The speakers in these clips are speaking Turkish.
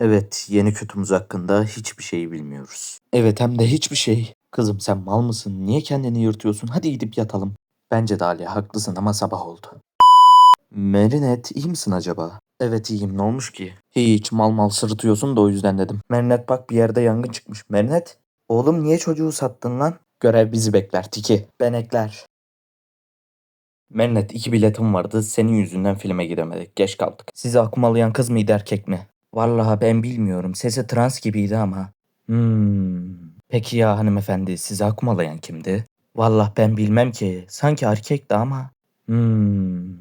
Evet, yeni kötümüz hakkında hiçbir şey bilmiyoruz. Evet hem de hiçbir şey. Kızım sen mal mısın? Niye kendini yırtıyorsun? Hadi gidip yatalım. Bence de Ali haklısın ama sabah oldu. Merinet iyi misin acaba? Evet iyiyim ne olmuş ki? Hiç mal mal sırıtıyorsun da o yüzden dedim. Merinet bak bir yerde yangın çıkmış. Merinet oğlum niye çocuğu sattın lan? Görev bizi bekler Tiki. Benekler. Merinet iki biletim vardı. Senin yüzünden filme gidemedik. Geç kaldık. Sizi akumalıyan kız mıydı erkek mi? Vallahi ben bilmiyorum. Sesi trans gibiydi ama. Hmm. Peki ya hanımefendi sizi akumalayan kimdi? Vallahi ben bilmem ki. Sanki erkekti ama. Hmm.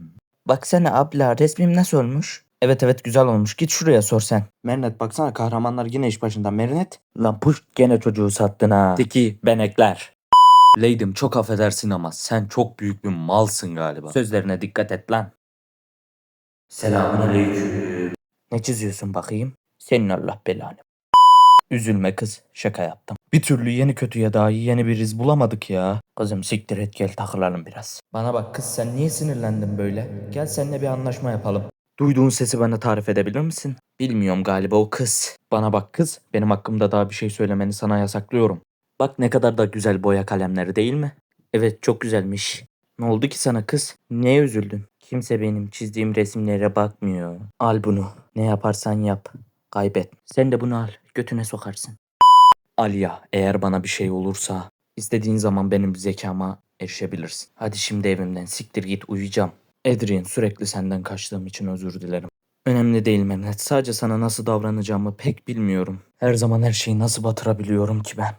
Baksana abla resmim nasıl olmuş? Evet evet güzel olmuş. Git şuraya sor sen. Merinet baksana kahramanlar yine iş başında. Merinet. Lan puş gene çocuğu sattın ha. Tiki benekler. Leydim çok affedersin ama sen çok büyük bir malsın galiba. Sözlerine dikkat et lan. Selamünaleyküm. Ne çiziyorsun bakayım? Senin Allah belanı. Üzülme kız. Şaka yaptım. Bir türlü yeni kötüye daha iyi yeni bir iz bulamadık ya. Kızım siktir et gel takılalım biraz. Bana bak kız sen niye sinirlendin böyle? Gel seninle bir anlaşma yapalım. Duyduğun sesi bana tarif edebilir misin? Bilmiyorum galiba o kız. Bana bak kız. Benim hakkımda daha bir şey söylemeni sana yasaklıyorum. Bak ne kadar da güzel boya kalemleri değil mi? Evet çok güzelmiş. Ne oldu ki sana kız? Neye üzüldün? Kimse benim çizdiğim resimlere bakmıyor. Al bunu. Ne yaparsan yap. Kaybet. Sen de bunu al. Götüne sokarsın. Aliya eğer bana bir şey olursa istediğin zaman benim zekama erişebilirsin. Hadi şimdi evimden siktir git uyuyacağım. Adrian sürekli senden kaçtığım için özür dilerim. Önemli değil Mehmet. Sadece sana nasıl davranacağımı pek bilmiyorum. Her zaman her şeyi nasıl batırabiliyorum ki ben?